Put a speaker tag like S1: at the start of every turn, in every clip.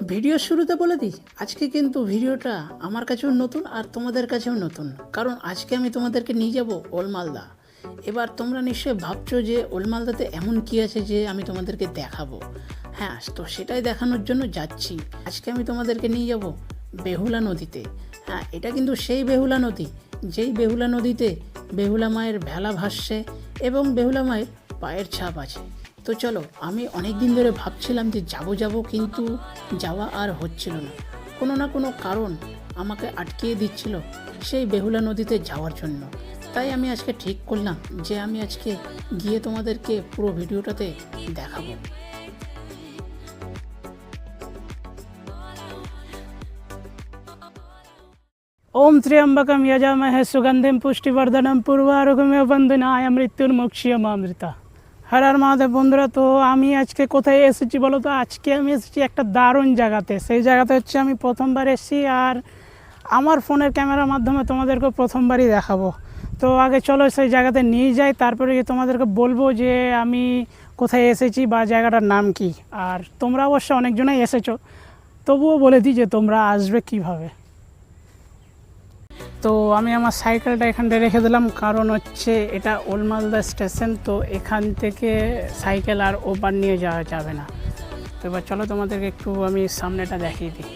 S1: Video শুরুতে বলে দিই, আজকে কিন্তু ভিডিওটা আমার কাছেও নতুন আর তোমাদের কাছেও নতুন। কারণ আজকে আমি তোমাদেরকে নিয়ে যাব ওলমালদা এবার তোমরা নিশ্চয়ই ভাবছ যে ওলমালদাতে এমন কি আছে যে আমি তোমাদেরকে দেখাবো। হ্যাঁ তো সেটাই দেখানোর জন্য যাচ্ছি। আজকে আমি তোমাদেরকে নিয়ে যাব বেহুলা নদীতে। হ্যাঁ এটা কিন্তু সেই বেহুলা নদী, যেই বেহুলা নদীতে বেহুলা মায়ের ভেলা ভাসছে এবং বেহুলা মায়ের পায়ের ছাপ আছে। তো চলো আমি অনেক দিন ধরে ভাবছিলাম যে যাব যাব কিন্তু যাওয়া আর হচ্ছিল না কোনো না কোনো কারণ আমাকে আটকিয়ে দিচ্ছিল সেই বেহুলা নদীতে যাওয়ার জন্য তাই আমি আজকে ঠিক করলাম যে আমি আজকে গিয়ে তোমাদেরকে পুরো ভিডিওটাতে দেখাবো
S2: ओम त्र्यंबकम यजामहे सुगंधिम पुष्टिवर्धनम পূর্বারোগমে বন্দনায় মৃত্যুর মুক্ষিয়মামৃতা হরার মহাদেব বন্ধুরা, তো আমি আজকে কোথায় এসেছি বলো তো? আজকে আমি এসেছি একটা দারুণ জায়গাতে। সেই জায়গাতে হচ্ছে আমি প্রথমবার এসেছি আর আমার ফোনের ক্যামেরার মাধ্যমে তোমাদেরকে প্রথমবারই দেখাবো। তো আগে চলো সেই জায়গাতে নিয়ে যাই, তারপরে তোমাদেরকে বলব যে আমি কোথায় এসেছি বা জায়গাটার নাম কি। আর তোমরা অবশ্য অনেকজনাই এসেছ, তবুও বলে দিই যে তোমরা আসবে কীভাবে। তো আমি আমার সাইকেলটা এখানটা রেখে দিলাম। কারণ হচ্ছে এটা ওলমালদা স্টেশন, তো এখান থেকে সাইকেল আর ওপার নিয়ে যাওয়া যাবে না। তো এবার চলো তোমাদেরকে একটু আমি সামনেটা দেখিয়ে দিই।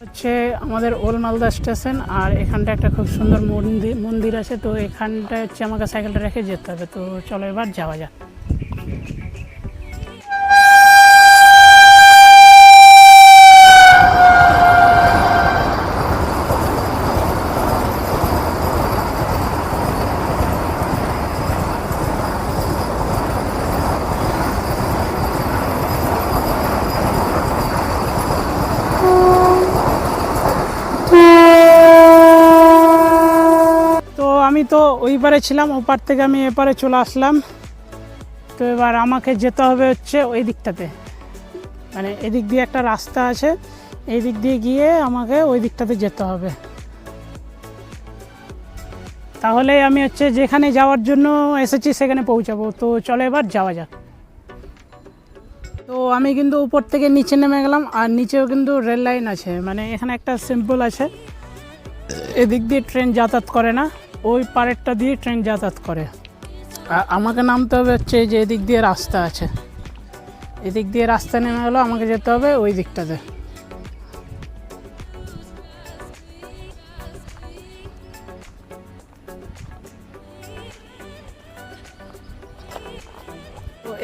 S2: হচ্ছে আমাদের ওলমালদা স্টেশন আর এখানটা একটা খুব সুন্দর মন্দির মন্দির আছে, তো এখানটায় হচ্ছে আমাকে সাইকেলটা রেখে যেতে হবে। তো চলো এবার যাওয়া যাক তো আমি তো ওই পারে ছিলাম, ওপার থেকে আমি এপারে চলে আসলাম। তো এবার আমাকে যেতে হবে হচ্ছে ওই দিকটাতে। মানে এদিক দিয়ে একটা রাস্তা আছে এই দিক দিয়ে গিয়ে আমাকে ওই দিকটাতে যেতে হবে। তাহলে আমি হচ্ছে যেখানে যাওয়ার জন্য এসেছি সেখানে পৌঁছাবো। তো চলো এবার যাওয়া যাক। তো আমি কিন্তু উপর থেকে নিচে নেমে গেলাম, আর নিচেও কিন্তু রেল লাইন আছে। মানে এখানে একটা সিম্পল আছে। এদিক দিয়ে ট্রেন যাতায়াত করে না। ওই পারেরটা দিয়ে ট্রেন যাতায়াত করে। আমাকে নামতে হবে হচ্ছে যে এদিক দিয়ে রাস্তা আছে। এদিক দিয়ে রাস্তা নেমে গেলো, আমাকে যেতে হবে ওই দিকটাতে।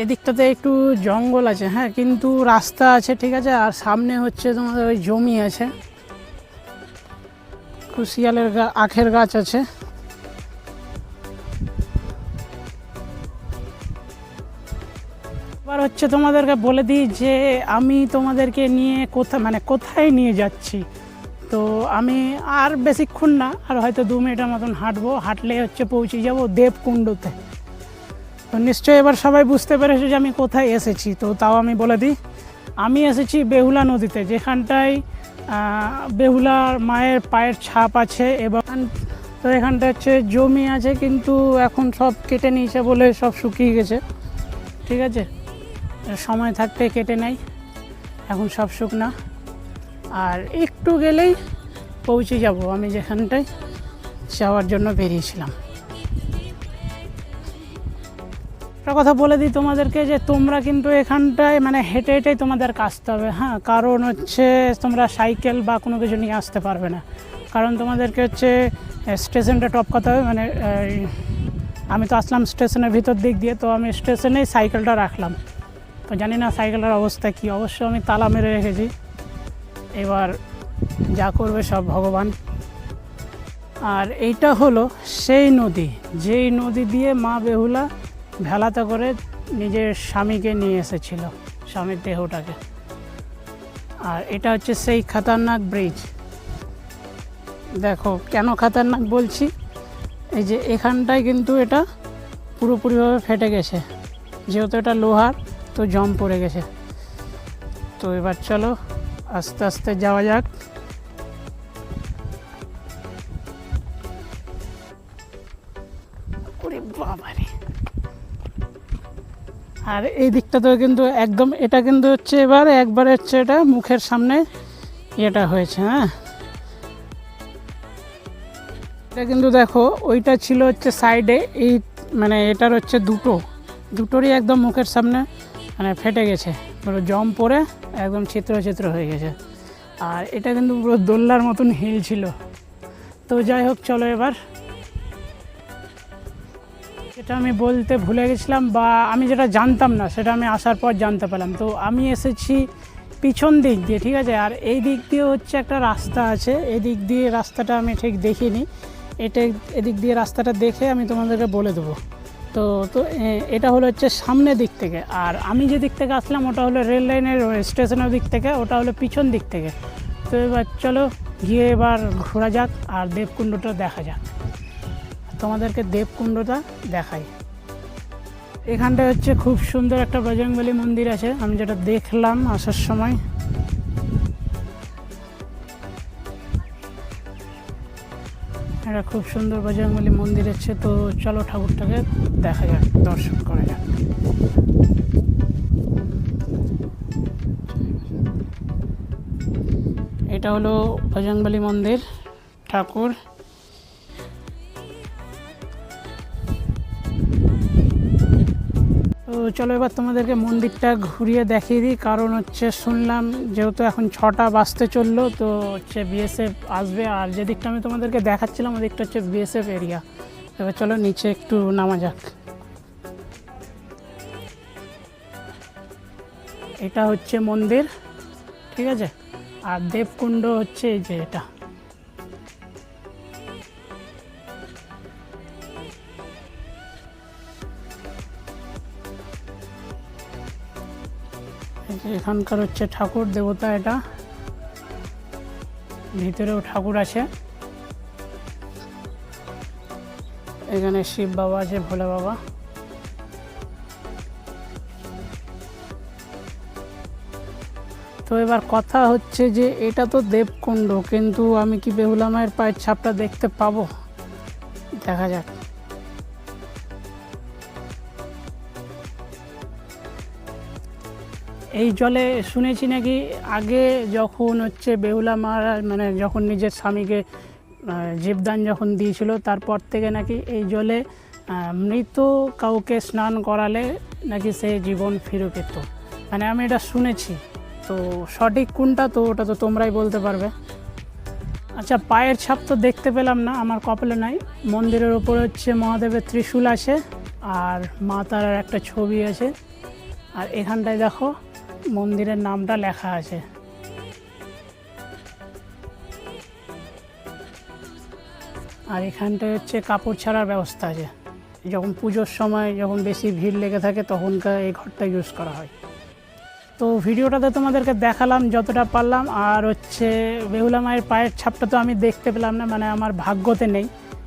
S2: এদিকটাতে একটু জঙ্গল আছে হ্যাঁ কিন্তু রাস্তা আছে, ঠিক আছে, আর সামনে হচ্ছে তোমাদের ওই জমি আছে। কুশিয়ালের গা আখের গাছ আছে। এবার হচ্ছে তোমাদেরকে বলে দিই যে আমি তোমাদেরকে নিয়ে কোথায় মানে কোথায় নিয়ে যাচ্ছি। তো আমি আর বেশিক্ষণ না, আর হয়তো দু মিনিটের মতন হাঁটবো। হাঁটলে হচ্ছে পৌঁছে যাব দেবকুণ্ডতে। তো নিশ্চয়ই এবার সবাই বুঝতে পেরেছে যে আমি কোথায় এসেছি। তো তাও আমি বলে দিই, আমি এসেছি বেহুলা নদীতে, যেখানটায় বেহুলার মায়ের পায়ের ছাপ আছে এবং তো এখানটা হচ্ছে জমি আছে, কিন্তু এখন সব কেটে নিয়েছে বলে সব শুকিয়ে গেছে। ঠিক আছে? সময় থাকতে কেটে নেয়। এখন সব শুকনা। আর একটু গেলেই পৌঁছে যাব আমি যেখানটায় যাওয়ার জন্য বেরিয়েছিলাম। একটা কথা বলে দিই তোমাদেরকে যে তোমরা কিন্তু এখানটায় মানে হেঁটে হেঁটেই তোমাদের আসতে হবে। হ্যাঁ কারণ হচ্ছে তোমরা সাইকেল বা কোনো কিছু নিয়ে আসতে পারবে না। কারণ তোমাদেরকে হচ্ছে স্টেশনটা টপ করতে হবে। মানে আমি তো আসলাম স্টেশনের ভিতর দিক দিয়ে, তো আমি স্টেশনেই সাইকেলটা রাখলাম। তো জানি না সাইকেলের অবস্থা কি। অবশ্য আমি তালা মেরে রেখেছি। এবার যা করবে সব ভগবান। আর এইটা হলো সেই নদী। যেই নদী দিয়ে মা বেহুলা ভেলাতে করে নিজের স্বামীকে নিয়ে এসেছিল, স্বামীর দেহটাকে। আর এটা হচ্ছে সেই খাতারনাক ব্রিজ। দেখো কেন খাতারনাক বলছি? এই যে এখানটায় কিন্তু এটা পুরোপুরিভাবে ফেটে গেছে। যেহেতু এটা লোহার তো জম পড়ে গেছে। তো এবার চলো, আস্তে আস্তে যাওয়া যাক। আর এই দিকটাতেও কিন্তু একদম, এটা কিন্তু হচ্ছে এবার, একবারে হচ্ছে এটা মুখের সামনে এটা হয়েছে হ্যাঁ? এটা কিন্তু দেখো, ওইটা ছিল হচ্ছে সাইডে এই মানে এটার হচ্ছে দুটো। দুটোরই একদম মুখের সামনে মানে ফেটে গেছে। পুরো জম পড়ে একদম চিত্র চিত্র হয়ে গেছে। আর এটা কিন্তু পুরো দোল্লার মতন হিল ছিল। তো যাই হোক, চলো এবার। এটা আমি বলতে ভুলে গেছিলাম বা আমি যেটা জানতাম না, সেটা আমি আসার পর জানতে পারলাম তো আমি এসেছি পিছন দিক দিয়ে, ঠিক আছে? আর এই দিক দিয়ে হচ্ছে একটা রাস্তা আছে। এই দিক দিয়ে রাস্তাটা আমি ঠিক দেখিনি। এটা এদিক দিয়ে রাস্তাটা দেখে আমি তোমাদেরকে বলে দেবো। তো তো এটা হলো হচ্ছে সামনের দিক থেকে। আর আমি যে দিক থেকে আসলাম, ওটা হলো রেল লাইনের স্টেশনের দিক থেকে, ওটা হলো পিছন দিক থেকে। তো এবার চলো, গিয়ে এবার ঘোরা যাক, আর দেবকুণ্ডটা দেখা যাক। তোমাদেরকে দেবকুণ্ডটা দেখাই। এখানটায় হচ্ছে খুব সুন্দর একটা বজরংবলী মন্দির আছে। আমি যেটা দেখলাম আসার সময় এটা খুব সুন্দর বজরঙ্গলী মন্দির আছে, তো চলো ঠাকুরটাকে দেখা যাক, দর্শন করা যাক। এটা হলো বজরঙ্গলী মন্দির, ঠাকুর। চলো এবার তোমাদেরকে মন্দিরটা ঘুরিয়ে দেখিয়ে দিই। কারণ হচ্ছে শুনলাম যেহেতু এখন ছটা বাজতে চলল, তো হচ্ছে বিএসএফ আসবে। আর যে দিকটা আমি তোমাদেরকে দেখাচ্ছিলাম ওদিকটা হচ্ছে বিএসএফ এরিয়া এবার চলো নিচে একটু নামা যাক। এটা হচ্ছে মন্দির, ঠিক আছে? আর দেবকুণ্ড হচ্ছে এই যে এটা। এখানকার হচ্ছে ঠাকুর দেবতা এটা। ভিতরেও ঠাকুর আছে। এখানে শিব বাবা আছে, ভোলে বাবা। তো এবার কথা হচ্ছে যে এটা তো দেবকুণ্ড, কিন্তু আমি কি বেহুলা মায়ের পায়ের ছাপটা দেখতে পাবো? দেখা যাক। এই জলে শুনেছি নাকি আগে যখন হচ্ছে বেহুলা মারা মানে যখন নিজের স্বামীকে জীবদান যখন দিয়েছিল, তারপর থেকে নাকি এই জলে মৃত কাউকে স্নান করালে নাকি সে জীবন ফিরে পেত। মানে আমি এটা শুনেছি। তো সঠিক কোনটা তো ওটা তো তোমরাই বলতে পারবে। আচ্ছা পায়ের ছাপ তো দেখতে পেলাম না, আমার কপালে নাই। মন্দিরের ওপরে হচ্ছে মহাদেবের ত্রিশূল আছে, আর মা তারার একটা ছবি আছে। আর এখানটায় দেখো মন্দিরের নামটা লেখা আছে। আর এখানটায় হচ্ছে কাপড় ছাড়ার ব্যবস্থা আছে। যখন পুজোর সময় যখন বেশি ভিড় লেগে থাকে তখনকার এই ঘরটা ইউজ করা হয়। তো ভিডিওটাতে তোমাদেরকে দেখালাম যতটা পারলাম। আর হচ্ছে বেহুলা মায়ের পায়ের ছাপটা তো আমি দেখতে পেলাম না মানে আমার ভাগ্যতে নেই।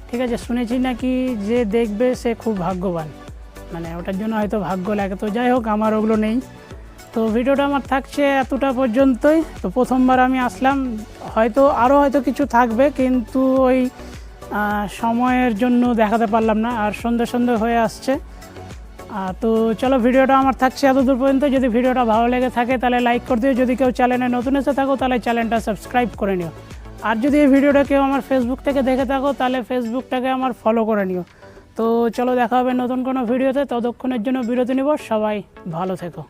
S2: ঠিক আছে, শুনেছি নাকি যে দেখবে সে খুব ভাগ্যবান। মানে ওটার জন্য হয়তো ভাগ্য লাগে। তো যাই হোক, আমার ওগুলো নেই। তো ভিডিওটা আমার থাকছে এতটা পর্যন্তই। তো প্রথমবার আমি আসলাম, হয়তো আরও হয়তো কিছু থাকবে, কিন্তু ওই সময়ের জন্য দেখাতে পারলাম না, আর সন্ধ্যে সন্ধ্যে হয়ে আসছে। তো চলো ভিডিওটা আমার থাকছে এত দূর পর্যন্ত। যদি ভিডিওটা ভালো লেগে থাকে তাহলে লাইক করে দিও। যদি কেউ চ্যানেলে নতুন এসে থাকো, তাহলে চ্যানেলটা সাবস্ক্রাইব করে নিও। আর যদি এই ভিডিওটা কেউ আমার ফেসবুক থেকে দেখে থাকো, তাহলে ফেসবুকটাকে আমার ফলো করে নিও। তো চলো দেখা হবে নতুন কোনো ভিডিওতে। ততক্ষণের জন্য বিরতি নিব। সবাই ভালো থেকো।